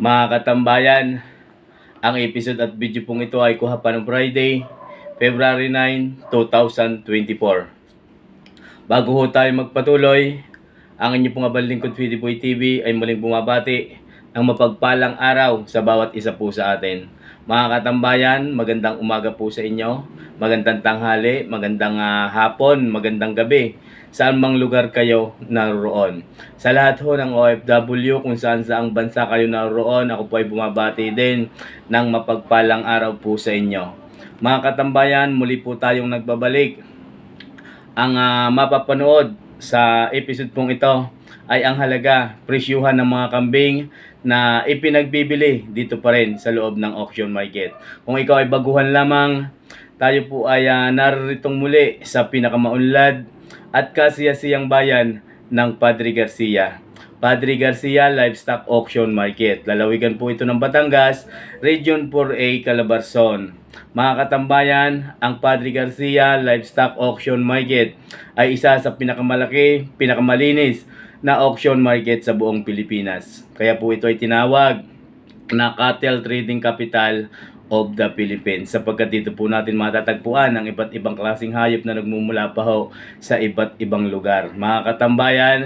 Mga katambayan, ang episode at video pong ito ay kuha pa ng Friday, February 9, 2024. Bago ho tayo magpatuloy, ang inyo pong abal lingkod Feedy Boy TV ay muling bumabati ng mapagpalang araw sa bawat isa po sa atin. Mga katambayan, magandang umaga po sa inyo, magandang tanghali, magandang ah, hapon, magandang gabi, saan mang lugar kayo naroon. Sa lahat ho ng OFW, kung saan saang bansa kayo naroon, ako po ay bumabati din ng mapagpalang araw po sa inyo. Mga katambayan, muli po tayong nagbabalik ang ah, mapapanood sa episode pong ito ay ang halaga, presyuhan ng mga kambing na ipinagbibili dito pa rin sa loob ng auction market. Kung ikaw ay baguhan lamang, tayo po ay ah, naririto muli sa pinakamaunlad at kasiyasiyang bayan ng Padre Garcia. Padre Garcia Livestock Auction Market. Lalawigan po ito ng Batangas, Region 4A, Calabarzon. Mga katambayan, ang Padre Garcia Livestock Auction Market ay isa sa pinakamalaki, pinakamalinis na auction market sa buong Pilipinas. Kaya po ito ay tinawag na Cattle Trading Capital of the Philippines sapagkat dito po natin matatagpuan ang iba't ibang klaseng hayop na nagmumula pa ho sa iba't ibang lugar. Mga katambayan,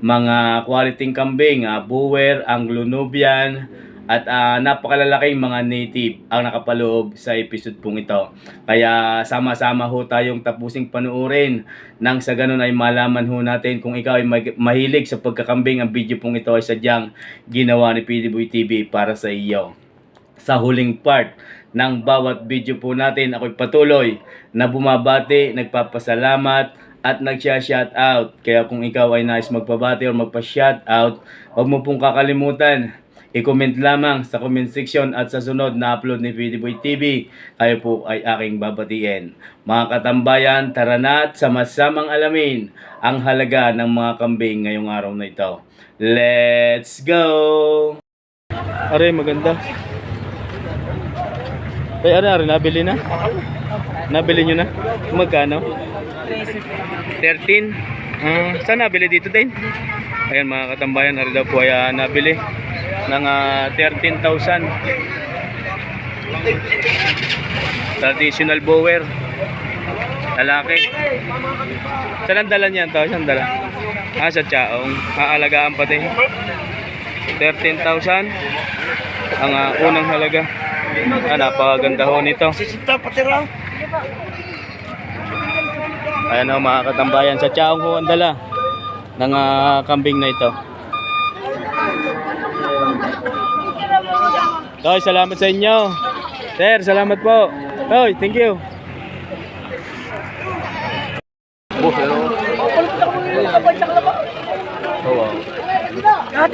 mga quality kambing, uh, Boer, Anglo-Nubian, at ah, napakalalaking mga native ang nakapaloob sa episode pong ito. Kaya sama-sama ho tayong tapusing panuorin nang sa ganun ay malaman ho natin kung ikaw ay mahilig sa pagkakambing ang video pong ito ay sadyang ginawa ni PDBoy TV para sa iyo sa huling part ng bawat video po natin ako'y patuloy na bumabati, nagpapasalamat at nagsya-shout out. Kaya kung ikaw ay nais magpabati o magpa-shout out, huwag mo pong kakalimutan i-comment lamang sa comment section at sa sunod na upload ni Boy TV, kayo po ay aking babatiin. Mga katambayan, tara na at sama-samang alamin ang halaga ng mga kambing ngayong araw na ito. Let's go! Are, maganda. Ay, ano, ano, nabili na? Nabili nyo na? Magkano? 13? Ah, saan nabili dito din? Ayan mga katambayan, ari daw po ay ah, nabili ng ah, 13,000. Traditional bower. Lalaki. Saan ang dala niyan to? Saan dala? Ah, sa Chaong. Aalagaan pati. 13,000 ang ah, unang halaga. Ah, napakaganda ho nito. Sisita pati raw. Ayan ho mga katambayan, sa Chaong ho ang dala ng ah, kambing na ito. Toy, salamat sa inyo. Sir, salamat po. Toy, thank you. Oh,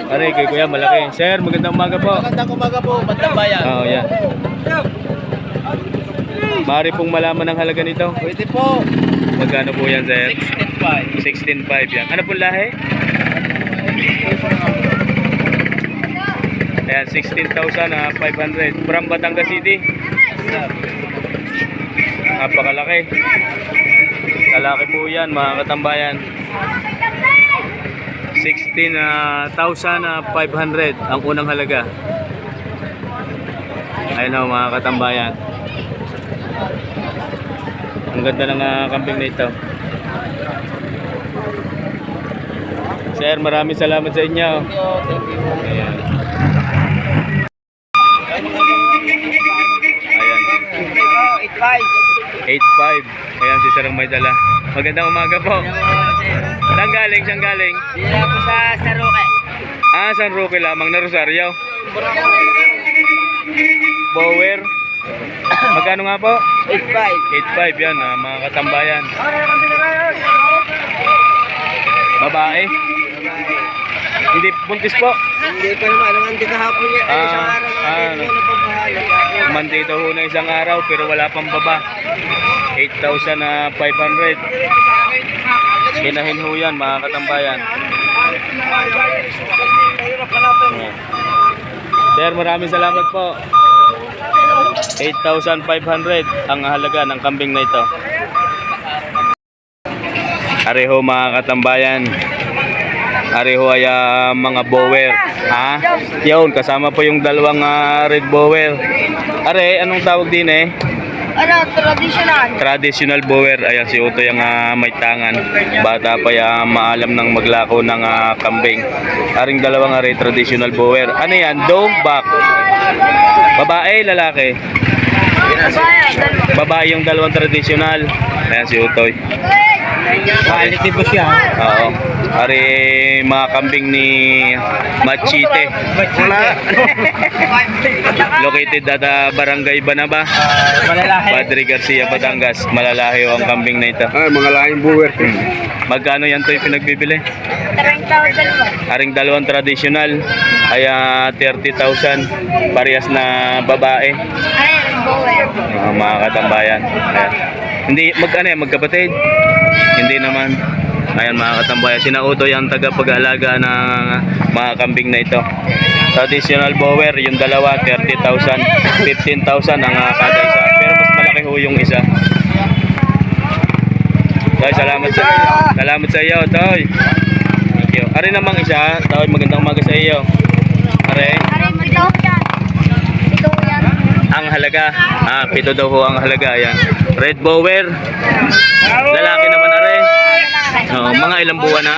Aray, kay kuya, malaki. Sir, magandang umaga po. Magandang umaga po, Bandang Bayan. Oo, yan. Mari pong malaman ang halaga nito. Pwede po. Magkano po yan, sir? 16.5. 16.5 yan. Ano pong lahi? Ayan, 16,500. From Batangas City. Napakalaki. Kalaki po yan, mga katambayan. 16,500 ang unang halaga. Ayun ho, mga katambayan. Ang ganda ng ah, kambing na ito. Sir, maraming salamat sa inyo. Ayan. Ayan. 8.5. Ayan si Sir ang may dala. Magandang umaga po. Saan galing? Saan galing? Dila po sa Saroke. Ah, San Roque lamang na Rosario. Bower. Magkano nga po? 8.5. 8.5 yan, ah, mga katambayan. Babae. Hindi buntis po. Hindi pa naman, alam hindi kahapon yan. Ay, Ah, isang araw na ah, napagbahala. Monday daw ho na isang araw pero wala pang baba. 8,500. Hinahin ho yan mga katambayan. Ayan. Sir, maraming salamat po. 8,500 ang halaga ng kambing na ito. Areho mga katambayan. Areho ay ah, mga bower. Ha? Yun, kasama po yung dalawang ah, red bower. Are, anong tawag din eh? Ano, traditional. Traditional bower. Ayan, si Uto yung ah, may tangan. Bata pa yung maalam ng maglako ng ah, kambing. Aring dalawang are, traditional bower. Ano yan? Dog, back. Babae, lalaki. Bayan, dalawa. Babae yung dalawang traditional. Ayan si Utoy. Quality po siya. Oo. Ari mga kambing ni Machite. Located at ah, Barangay Banaba, Malalaki. Padre Garcia, Batangas. Malalahi ang kambing na ito. Ay, mga lahing buwer. Magkano yan to pinagbibili? Tarang tawag dalawa. Aring dalawang traditional ay ah, 30,000. Parehas na babae. Ano, bower. Ah, mga katambayan. Ayan. Hindi, magkano yan? Magkapatid? Hindi naman. Ayan mga katambayan, sinauto yung tagapag-alaga ng mga kambing na ito. Traditional bower, yung dalawa, 30,000, 15,000 ang ah, kada isa. Pero mas malaki ho yung isa. Toy, salamat sa Salamat sa iyo, Toy. Thank you. Ari namang isa, Toy, magandang umaga sa iyo. Are, Ano, ito yan. Ito yan. Ang halaga. Ah, pito daw ho ang halaga. Ayan. Red bower. Lalaki naman are. Oo, mga ilang buwan na?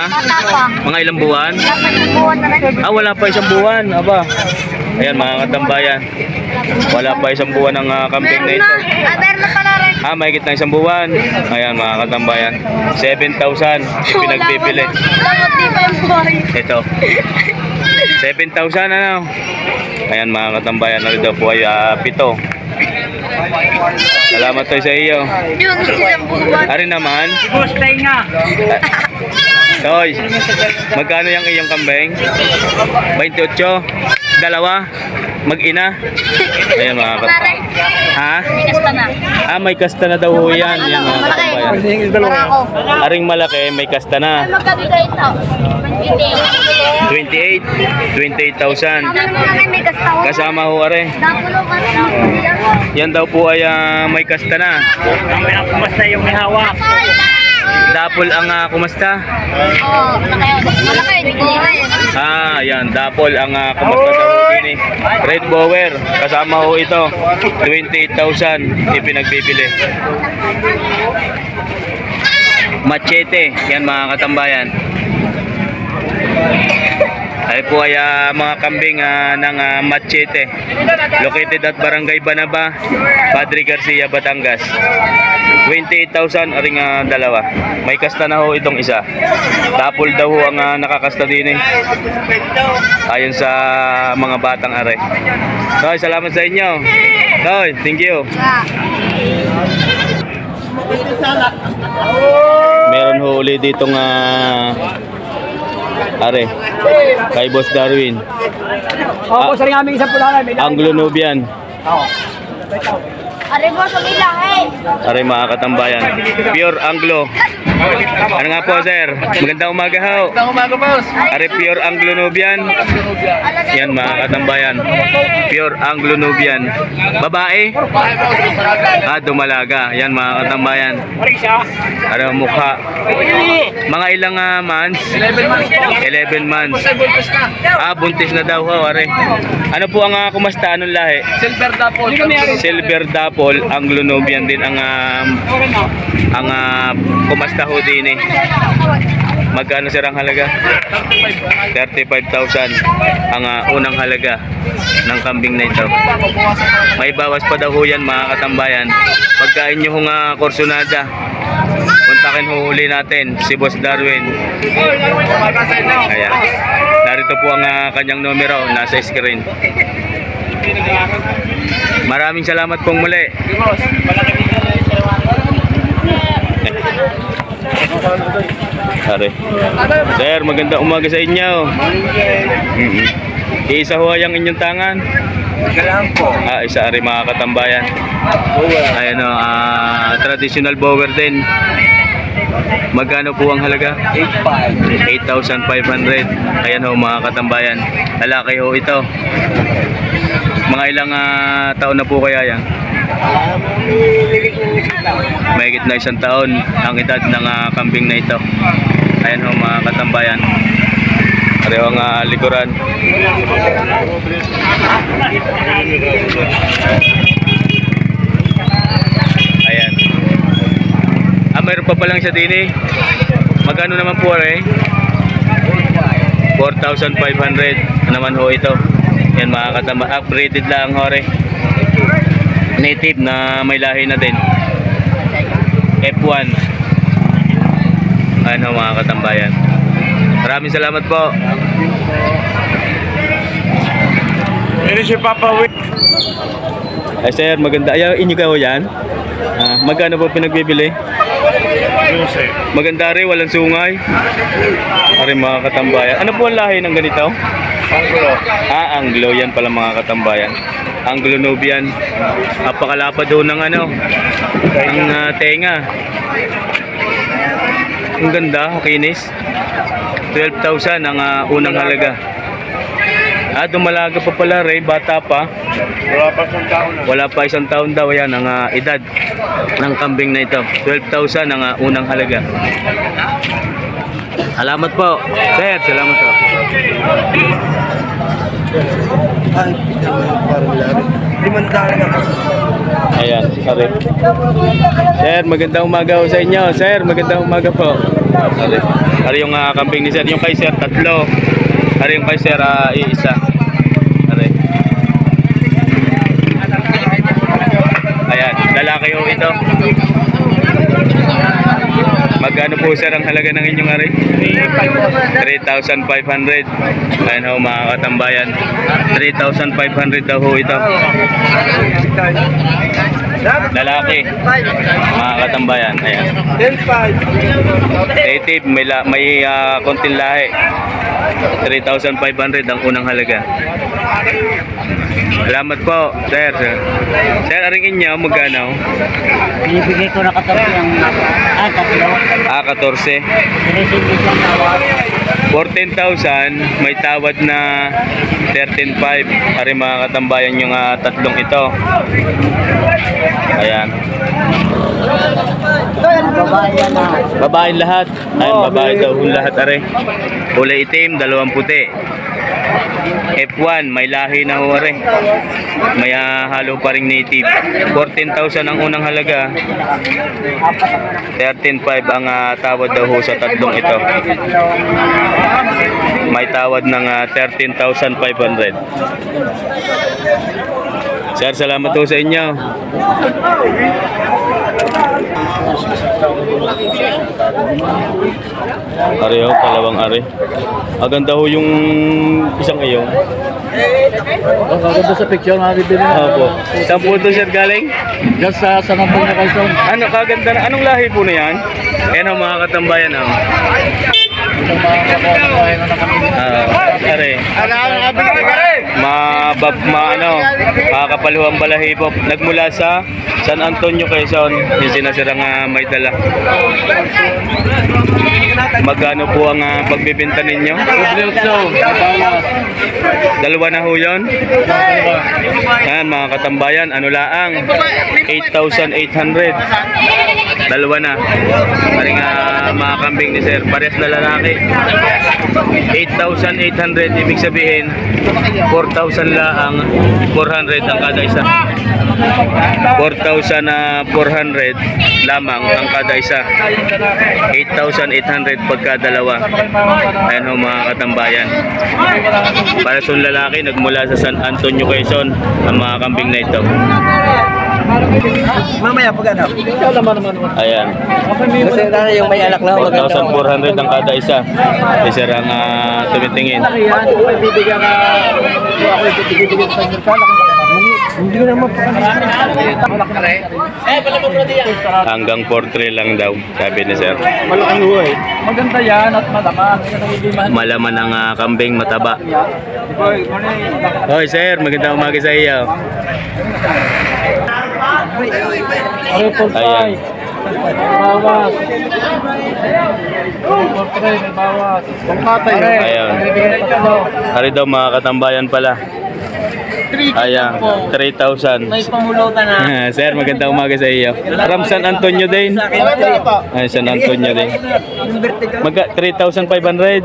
Mga ilang buwan? Na rin. Ah, wala pa isang buwan. Aba. Ayan, mga katambayan. Wala pa isang buwan ang ah, kambing na ito. na. Ah, meron na pala rin. Ah, na isang buwan. Ayan, mga katambayan. 7,000. Pinagbibili. Ito. 7,000 ano? Ayan mga katambayan, narito po ay ah, pito. Salamat tayo sa iyo. Ari naman, Gustay nga. Toy, magkano yung iyong kambing? 28? Dalawa? Mag-ina? Ayan mga katambayan. Ha? May kasta na. Ah, may kasta na daw ho yan. Yan mga ako. Aring malaki, may kasta na. Magkano ito? 28, 28. 28,000. Ano naman may kasta ko? Kasama ho are. Yan daw po ay ah, may kasta na. Ang pinakumusta yung may hawak. Dapol ang ah, kumasta? Oo, malaki. Malaki. Ah, yan. Dapol ang ah, kumasta daw ho din eh. Red Bower. Kasama ho ito. 28,000 ipinagbibili. Machete. Yan mga katambayan. Ay po ay ah, mga kambing ah, ng ah, Machete. Located at Barangay Banaba, Padre Garcia, Batangas. 28,000 aring ah, dalawa. May kasta na ho itong isa. Tapol daw ho ang ah, nakakasta din eh. Ayon sa mga batang are. Toy, salamat sa inyo. Toy, thank you. Meron ho uli dito nga are kay Boss Darwin. Opo, sir, aming isang pulanan. May Anglo Nubian. Are mo sa bilang eh. Are mga katambayan. Pure Anglo. Ano nga po sir? Magandang umaga ho. Magandang umaga, boss. Are pure Anglo Nubian. Yan mga katambayan. Pure Anglo Nubian. Babae? Ah, dumalaga. Yan mga katambayan. Ano mukha? Mga ilang ah, months? 11 months. Buntis na. Ah, buntis na daw ho, are. Ano po ang uh, kumasta? Anong lahi? Silver tapos. Silver Dapol, Anglo Nubian din ang ah, ang ah, kumasta ho din eh. Magkano sir ang halaga? 35,000 ang ah, unang halaga ng kambing na ito. May bawas pa daw ho yan mga katambayan. Pagkain nyo hong uh, korsonada, kontakin ho uli natin si Boss Darwin. Ayan. Narito po ang ah, kanyang numero, nasa screen. Maraming salamat pong muli. Pare. Sir, maganda umaga sa inyo. Mm-mm. Isa ho ang inyong tangan. Galang po. Ah, isa rin mga katambayan. Ayan o, ah, traditional bower din. Magkano po ang halaga? 8.5. 8,500. Ayan ho mga katambayan. Lalaki ho ito. Mga ilang ah, taon na po kaya yan? Mahigit na isang taon ang edad ng ah, kambing na ito. Ayan ho mga katambayan. Pareho ang ah, likuran. Ayan. Ah, mayroon pa palang siya din eh. Magkano naman po eh? 4,500 naman ho ito. Yan mga katama. Upgraded lang ho eh. Native na may lahi na din. F1. Ano mga katambayan. Maraming salamat po. Ini si Papa Wick. Ay sir, maganda. Ay, inyo ka ho yan? Ah, magkano po pinagbibili? Maganda rin, walang sungay. Ari mga katambayan. Ano po ang lahi ng ganito? Ah, Anglo. Yan pala mga katambayan. Anglo Nubian. Napakalapad doon ng ano, ng ah, tenga. Ang ganda, kinis. 12,000 ang ah, unang halaga. Ah, dumalaga pa pala, Ray. Bata pa. Wala pa siyang taon na. Wala pa isang taon daw yan ang ah, edad ng kambing na ito. 12,000 ang ah, unang halaga. Salamat po. Sir, salamat po. Ay, parang lari. Na. Ayan, sorry. Sir, magandang umaga sa inyo. Sir, magandang umaga po. Sorry. Ari yung ah, kambing ni Sir. Yung kay Sir, tatlo. Ari yung kay Sir, ah, iisa. Ari. Ayan, lalaki ho ito. Magkano po sir ang halaga ng inyong ari? 3,500. Ayan ho mga katambayan. 3,500 daw ho ito. Lalaki. Mga katambayan. Ayan. 10-5. Native, may, la, may ah, konting lahi. 3,500 ang unang halaga. Salamat po, sir. Sir, aring inyo, magkano? Binibigay ko na katabi ang ah, tatlo. Ah, 14. Sinisingit lang na 14,000, may tawad na 13,500. Ari mga katambayan yung ah, tatlong ito. Ayan. babae lahat. Ayan, babae daw lahat are. Kulay itim, dalawang puti. F1, may lahi na ho. May ah, halo pa ring native. 14,000 ang unang halaga. 13,500 ang ah, tawad daw ho sa tatlong ito. May tawad ng ah, 13,500. Sir, salamat po sa inyo. Pareho, kalawang ari. Aganda ho yung isang iyo. Ang gaganda sa picture na bibili Opo. Saan po ito sir galing? Diyan sa Sanambong na kayo. Ano, kaganda na. Anong lahi po na yan? Yan ang mga katambayan. Oh. Ah, are. Ma, bab, ma, ano, makakapaluhang balahibo. Nagmula sa San Antonio, Quezon. Yung sinasirang uh, may dala. Magkano po ang ah, pagbibenta ninyo? Dalawa na ho yun? Yan mga katambayan, ano laang? 8,800. Dalawa na. Paring ah, mga kambing ni Sir. Parehas na lalaki. 8,800 ibig sabihin 4,000 laang 400 ang kada isa. 4,400 lamang ang kada isa. 8,800 pagka dalawa. Ayan ho mga katambayan. Para sa lalaki, nagmula sa San Antonio, Quezon, ang mga kambing na ito. Mamaya pag ano? Ayan. Kasi na yung may anak na 4,400 ang kada isa. Isa ang ah, tumitingin. Bibigyan ka. Ako yung bibigyan sa inyo. Hindi ko naman Hanggang 4,300 lang daw, sabi ni Sir. Malaking huwag. Maganda yan at malama. Yan ang. Malaman ng ah, kambing mataba. Hoy Sir, magandang umaga sa iyo. Ayan. bawas. Bawas. Tatlo. Hari daw mga katambayan pala. Ayan, 3,000. May pamulutan na. Sir, magandang umaga sa iyo. From San Antonio din. Ay, San Antonio din. Magka 3,500.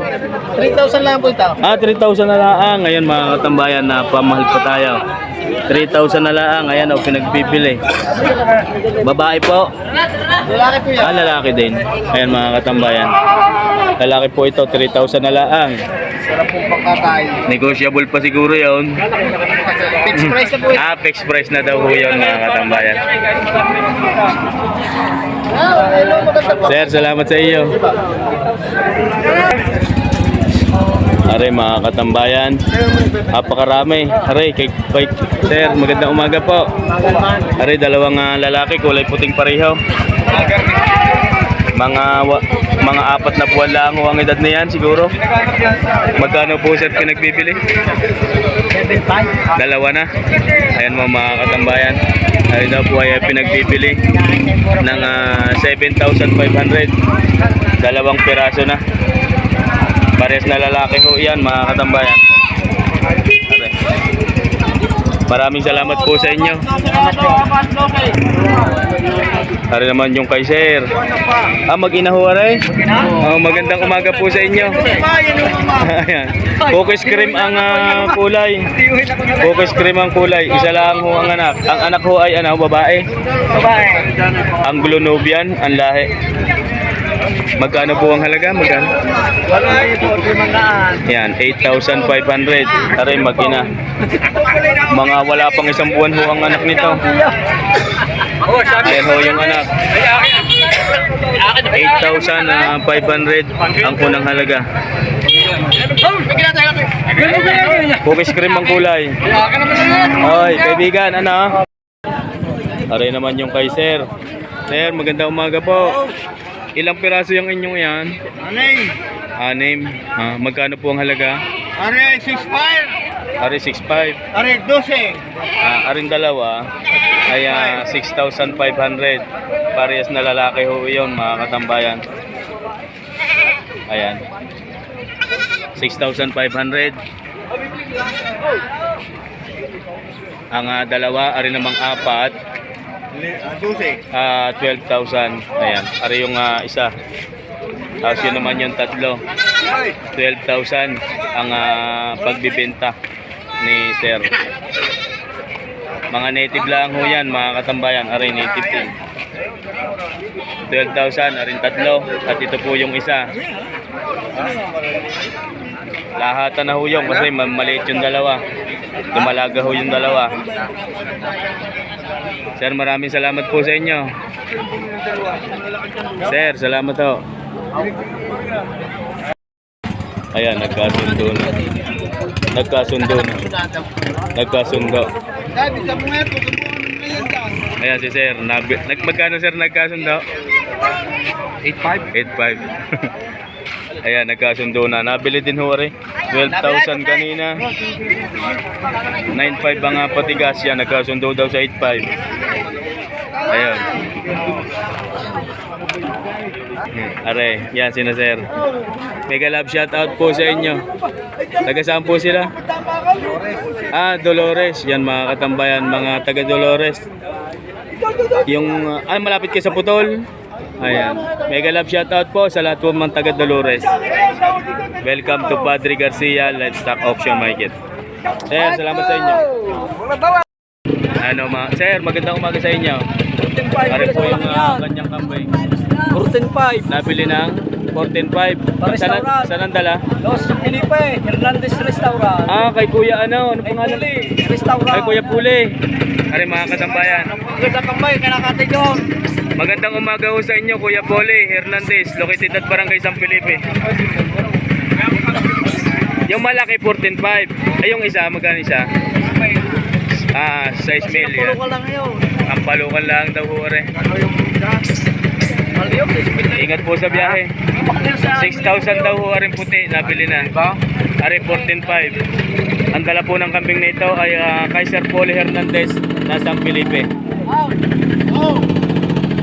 3,000 lang po ito. Ah, 3,000 na lang. Ngayon mga katambayan, na pamahal pa tayo. 3,000 na lang. Ayan, o, pinagpipili. Babae po. Lalaki po yan. Ah, lalaki din. Ayan mga katambayan. Lalaki po ito, 3,000 na lang. Sarap po pagkakain. Negotiable pa siguro yun. Fixed price na po ito. Ah, fixed price na daw po yun mga katambayan. Sir, salamat sa iyo. Are mga katambayan, napakarami. Are, kay, kay, sir, magandang umaga po. Are, dalawang ah, lalaki, kulay puting pareho. Mga wa- mga apat na buwan lang ang edad na yan siguro. Magkano po sir pinagbibili? Dalawa na. Ayan mo mga katambayan. Ayun daw po ay pinagbibili ng ah, 7,500. Dalawang piraso na. Pares na lalaki ho yan mga katambayan. Maraming salamat po sa inyo. Para naman yung kay sir. Ah, mag-ina ho aray? Oh, magandang umaga po sa inyo. Focus cream ang ah, kulay. Focus cream ang kulay. Isa lang ho ang anak. Ang anak ho ay ano, babae. Babae. Anglo Nubian, ang lahi. Magkano po ang halaga? Magkano? Yan, 8,500. Aray, mag-ina. Mga wala pang isang buwan ho ang anak nito. Ayan ho yung anak. 8,500 ang unang halaga. Cookies cream ang kulay. Oy, kaibigan, ano? Aray naman yung kay sir. Sir, magandang umaga po. Ilang piraso yung inyong yan? Anay, Anim. Ah, magkano po ang halaga? are 6.5, Ari 6.5. are 12. Ah, aring dalawa ay ah, 6,500. Parehas na lalaki ho yun, mga katambayan. Ayan. 6,500. Ang ah, dalawa, ari namang apat, ah, 12. ah 12,000. Ayan, ari yung ah, isa. Tapos yun naman yung tatlo. 12,000 ang ah, pagbibenta ni Sir. Mga native lang ho yan, mga katambayan. Aray, native din. 12,000, arin tatlo. At ito po yung isa. Lahatan na ho yung kasi ma- maliit yung dalawa. Lumalaga ho yung dalawa. Sir, maraming salamat po sa inyo. Sir, salamat ho. Ayan, nagkasundo na. Nagkasundo na. Nagkasundo. Ayan si Sir. Nag nag magkano Sir nagkasundo? 8.5? 8.5. Ayan, nagkasundo na. Nabili din ho rin. 12,000 kanina. 9.5 ang uh, patigas yan. Nagkasundo daw sa 8.5. Ayan. Are, yan sina Sir. Mega love shoutout po sa inyo. Taga saan po sila? Ah, Dolores. Yan mga katambayan, mga taga Dolores. Yung, ay malapit kayo sa Putol. Ayan. Mega love shoutout po sa lahat po mga taga Dolores. Welcome to Padre Garcia Let's Stock Auction Market. Sir, salamat sa inyo. Ano ma, Sir, magandang umaga sa inyo. Pare po yung uh, kanyang kambay. 14.5. Nabili ng 14.5. Saan, saan ang dala? Los Felipe, Hernandez Restaurant. Ah, kay Kuya ano, ano pangalan? Restaurant. Kay Kuya Puli. Are mga katambayan. Ganda kambay, kanakatay doon. Magandang umaga ho sa inyo, Kuya Poli Hernandez, located at Barangay San Felipe. Yung malaki 14.5. Ay yung isa, magkano isa? Ah, 6 million. Ang palukan lang daw ho. Maliyok, Ingat po sa biyahe. 6,000 daw ho rin puti, nabili na. Are 14.5. Ang dala po ng kambing na ito ay ah, Kaiser Poli Hernandez na San Felipe.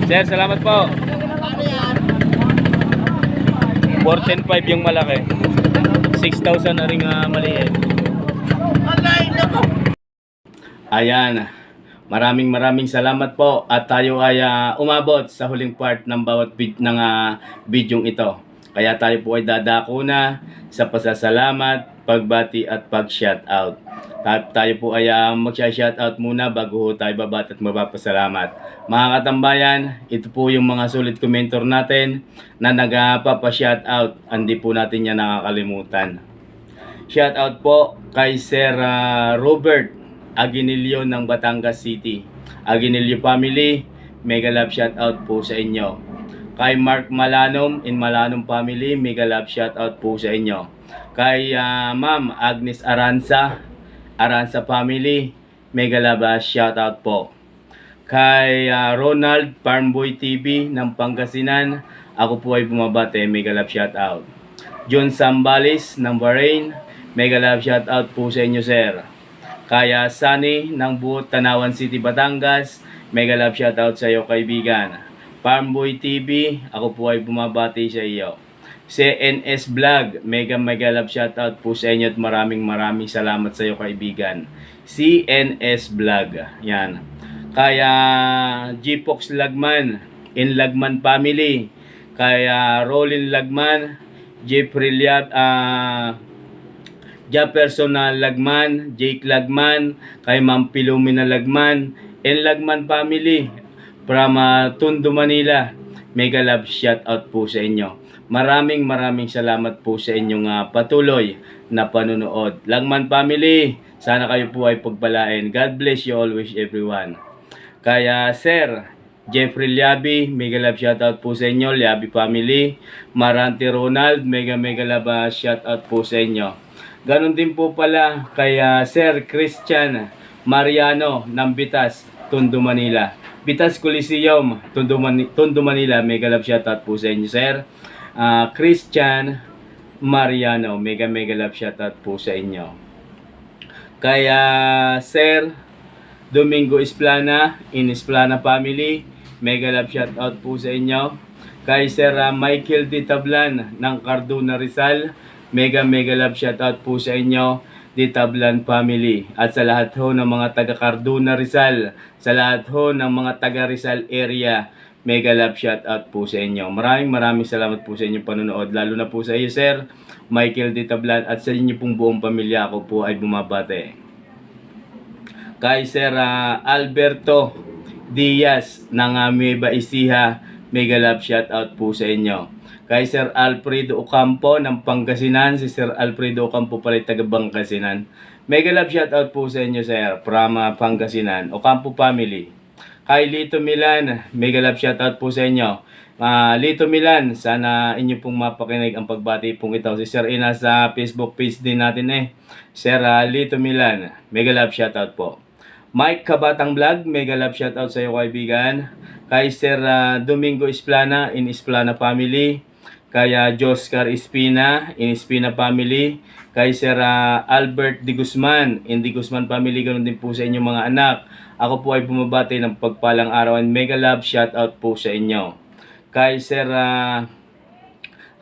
Sir, salamat po. 14.5 yung malaki. 6,000 na rin ah, maliit. Ayan. Maraming maraming salamat po at tayo ay ah, umabot sa huling part ng bawat vid- ng ah, bidyong ito. Kaya tayo po ay dadako na sa pasasalamat, pagbati at pag-shoutout. Ta- Tayo po ay uh, mag-shoutout muna bago tayo babat at mapapasalamat. Mga katambayan, ito po yung mga sulit komentor natin na nagpapa-shoutout. Hindi po natin yan nakakalimutan. Shoutout po kay Sir ah, Robert Aguinilio ng Batangas City. Aguinilio family, mega love shoutout po sa inyo. Kay Mark Malanom in Malanom family, mega love shoutout po sa inyo. Kay ah, Ma'am Agnes Aranza, Aranza family, mega love ah, shoutout po. Kay ah, Ronald Farmboy TV ng Pangasinan, ako po ay bumabate, mega love shoutout. John Sambales ng Bahrain, mega love shoutout po sa inyo sir. Kaya Sunny ng Buot Tanawan City, Batangas, mega love shoutout sa iyo kaibigan. Farmboy TV, ako po ay bumabati sa iyo. CNS Vlog, mega mega love shoutout po sa inyo at maraming maraming salamat sa iyo kaibigan. CNS Vlog, yan. Kaya Gpox Lagman, in Lagman Family, kaya Rolin Lagman, Jeffrey Liab, ah, Jefferson Lagman, Jake Lagman, kay Ma'am Pilumina Lagman, and Lagman family from uh, Tondo, Manila. Mega love shout out po sa inyo. Maraming maraming salamat po sa inyong uh, patuloy na panonood. Lagman family, sana kayo po ay pagpalain. God bless you always everyone. Kaya Sir Jeffrey Liabi, mega love shoutout po sa inyo, Liabi family. Marante Ronald, mega mega love uh, shoutout po sa inyo. Ganon din po pala kay uh, Sir Christian Mariano ng Bitas, Tondo, Manila. Bitas Coliseum, Tondo, Tondo Manila, mega love shoutout po sa inyo, Sir. Ah, Christian Mariano, mega mega love shoutout po sa inyo. Kaya Sir Domingo Esplana, in Esplana family, mega love shoutout po sa inyo. Kay Sir ah, Michael D. Tablan ng Cardona Rizal, mega mega love shoutout po sa inyo. Di Tablan family at sa lahat ho ng mga taga Cardona Rizal, sa lahat ho ng mga taga Rizal area, mega love shoutout po sa inyo. Maraming maraming salamat po sa inyong panonood, lalo na po sa iyo Sir Michael D. Tablan at sa inyo pong buong pamilya ako po ay bumabate kay Sir ah, Alberto Diaz ng uh, Nueva. Mega love shout out po sa inyo. Kay Sir Alfredo Ocampo ng Pangasinan. Si Sir Alfredo Ocampo pala taga Pangasinan. Mega love shout out po sa inyo Sir from ah, Pangasinan. Ocampo family. Kay Lito Milan, mega love shout out po sa inyo. Ah, Lito Milan, sana inyo pong mapakinig ang pagbati pong ito. Si Sir Ina sa Facebook page din natin eh. Sir ah, Lito Milan, mega love shout out po. Mike Kabatang Vlog, mega love shoutout sa iyo kaibigan. Kay Sir ah, Domingo Esplana in Esplana Family. Kaya Joscar Espina in Espina Family. Kay Sir ah, Albert Di Guzman in Di Guzman Family. Ganun din po sa inyong mga anak. Ako po ay bumabati ng pagpalang araw and mega love shoutout po sa inyo. Kay Sir ah,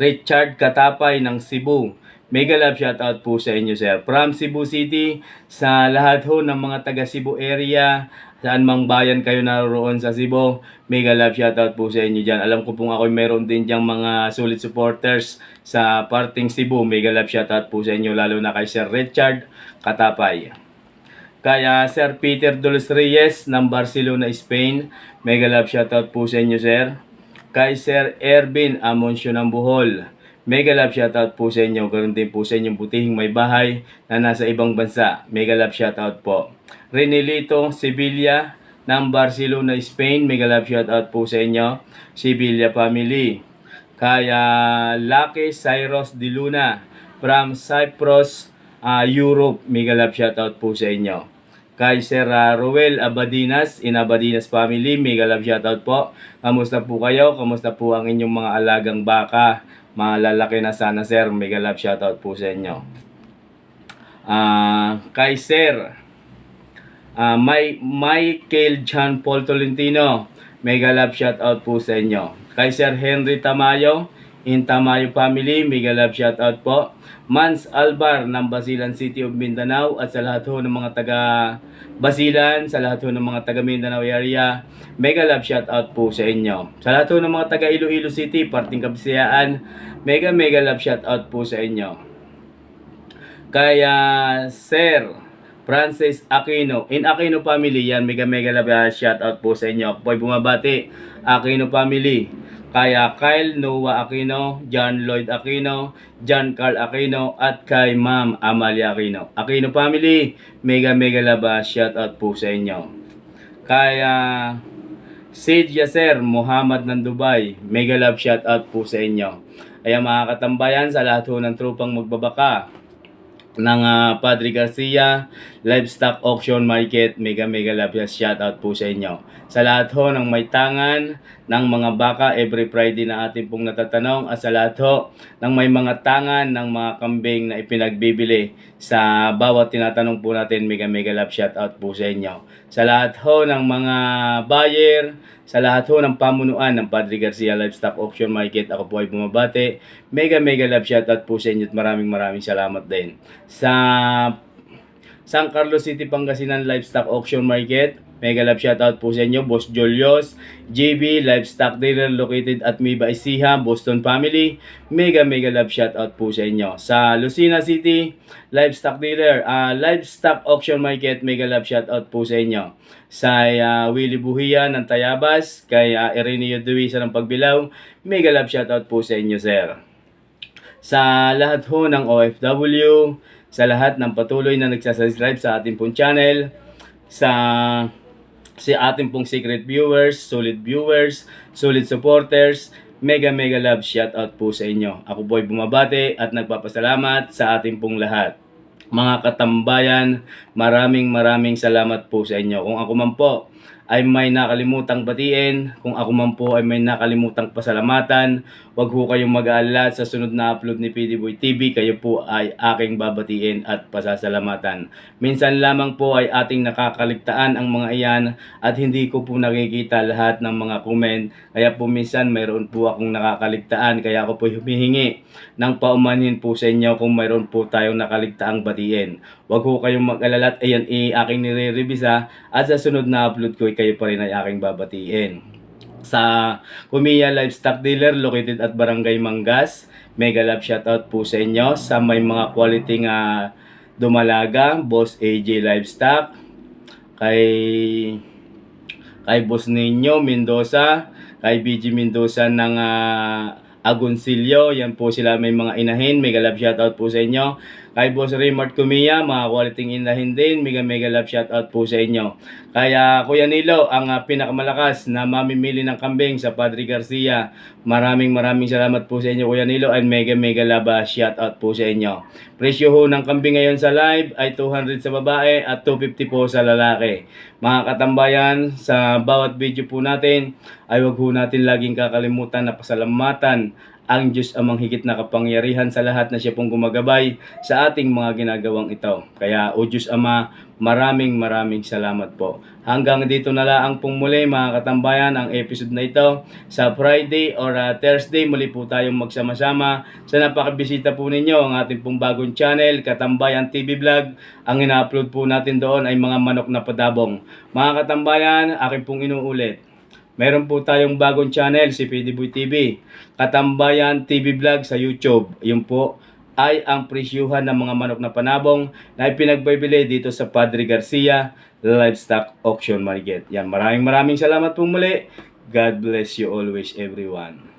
Richard Katapay ng Cebu. Mega love shoutout po sa inyo, sir. From Cebu City, sa lahat ho ng mga taga Cebu area, saan mang bayan kayo naroon sa Cebu, mega love shoutout po sa inyo dyan. Alam ko pong ako meron din diyang mga solid supporters sa parting Cebu. Mega love shoutout po sa inyo, lalo na kay Sir Richard Katapay. Kaya Sir Peter Dolos Reyes ng Barcelona, Spain, mega love shoutout po sa inyo, sir. Kay Sir Ervin Amoncio ng Bohol, mega love shoutout po sa inyo. Ganoon din po sa inyong butihing may bahay na nasa ibang bansa. Mega love shoutout po. Renelito Sevilla ng Barcelona, Spain, mega love shoutout po sa inyo. Sevilla family. Kaya Lucky Cyrus de Luna from Cyprus, ah, Europe, mega love shoutout po sa inyo. Kay Sir ah, Ruel Abadinas in Abadinas family, mega love shoutout po. Kamusta po kayo? Kamusta po ang inyong mga alagang baka? Malalaki na sana sir, mega love shoutout po sa inyo. Ah, kay Sir ah, May Michael John Paul Tolentino, mega love shoutout po sa inyo. Kay Sir Henry Tamayo Intamayo family, mega love shoutout po. Mans Albar ng Basilan City of Mindanao at sa lahat ho ng mga taga Basilan, sa lahat ho ng mga taga Mindanao area, mega love shoutout po sa inyo. Sa lahat ho ng mga taga Iloilo City, parting Kabisayaan, mega mega love shoutout po sa inyo. Kaya Sir Francis Aquino, in Aquino family yan, mega mega love uh, shoutout po sa inyo. Ako po'y bumabati, Aquino family. Kaya Kyle Noah Aquino, John Lloyd Aquino, John Carl Aquino, at kay Ma'am Amalia Aquino. Aquino family, mega mega love uh, shoutout po sa inyo. Kaya Sid Yasser Muhammad ng Dubai, mega love shoutout po sa inyo. Kaya mga katambayan sa lahat ho ng trupang magbabaka, ng ah, Padre Garcia Livestock Auction Market. Mega mega love yan. Shout out po sa inyo. Sa lahat ho ng may tangan ng mga baka every Friday na ating pong natatanong at sa lahat ho ng may mga tangan ng mga kambing na ipinagbibili sa bawat tinatanong po natin mega mega love shout out po sa inyo. Sa lahat ho ng mga buyer, sa lahat ho ng pamunuan ng Padre Garcia Livestock Auction Market, ako po ay bumabate. Mega mega love shoutout po sa inyo at maraming maraming salamat din. Sa San Carlos City, Pangasinan Livestock Auction Market, mega love shoutout po sa inyo, Boss Julius, JB Livestock Dealer located at Miba Ecija, Boston Family, mega mega love shoutout po sa inyo. Sa Lucena City, Livestock Dealer, ah, Livestock Auction Market, mega love shoutout po sa inyo. Sa ah, Willie Buhia ng Tayabas, kay uh, Ireneo Duisa ng Pagbilaw, mega love shoutout po sa inyo, sir sa lahat ho ng OFW, sa lahat ng patuloy na nagsasubscribe sa ating pong channel, sa si ating pong secret viewers, solid viewers, solid supporters, mega mega love shout out po sa inyo. Ako po ay bumabate at nagpapasalamat sa ating pong lahat. Mga katambayan, maraming maraming salamat po sa inyo. Kung ako man po ay may nakalimutang batiin, kung ako man po ay may nakalimutang pasalamatan, wag ho kayong mag-aalala sa sunod na upload ni PD Boy TV, kayo po ay aking babatiin at pasasalamatan. Minsan lamang po ay ating nakakaligtaan ang mga iyan at hindi ko po nakikita lahat ng mga comment, kaya po minsan mayroon po akong nakakaligtaan, kaya ako po humihingi ng paumanhin po sa inyo kung mayroon po tayong nakaligtaang batiin. Wag ho kayong mag-alala at ayan i aking nire-revisa at sa sunod na upload ko ay kayo pa rin ay aking babatiin sa Kumiya Livestock Dealer located at Barangay Mangas. Mega love shoutout po sa inyo sa may mga quality nga dumalaga, Boss AJ Livestock, kay kay Boss Ninyo Mendoza, kay BG Mendoza ng ah, Agoncillo, yan po sila may mga inahin, mega love shoutout po sa inyo. Kay Boss Raymart Kumiya, mga quality inahin din, mega mega love shoutout po sa inyo. Kaya Kuya Nilo, ang ah, pinakamalakas na mamimili ng kambing sa Padre Garcia. Maraming maraming salamat po sa inyo Kuya Nilo and mega mega love ah, shoutout po sa inyo. Presyo ho ng kambing ngayon sa live ay 200 sa babae at 250 po sa lalaki. Mga katambayan, sa bawat video po natin ay wag ho natin laging kakalimutan na pasalamatan ang Diyos amang higit na kapangyarihan sa lahat na siya pong gumagabay sa ating mga ginagawang ito. Kaya, O Diyos Ama, maraming maraming salamat po. Hanggang dito na lang pong muli mga katambayan ang episode na ito. Sa Friday or uh, Thursday muli po tayong magsama-sama. Sa napakabisita po ninyo ang ating pong bagong channel, Katambayan TV Vlog. Ang ina-upload po natin doon ay mga manok na padabong. Mga katambayan, akin pong inuulit. Meron po tayong bagong channel, si PD Boy TV. Katambayan TV Vlog sa YouTube. Yun po ay ang presyuhan ng mga manok na panabong na ipinagbibili dito sa Padre Garcia Livestock Auction Market. Yan, maraming maraming salamat po muli. God bless you always everyone.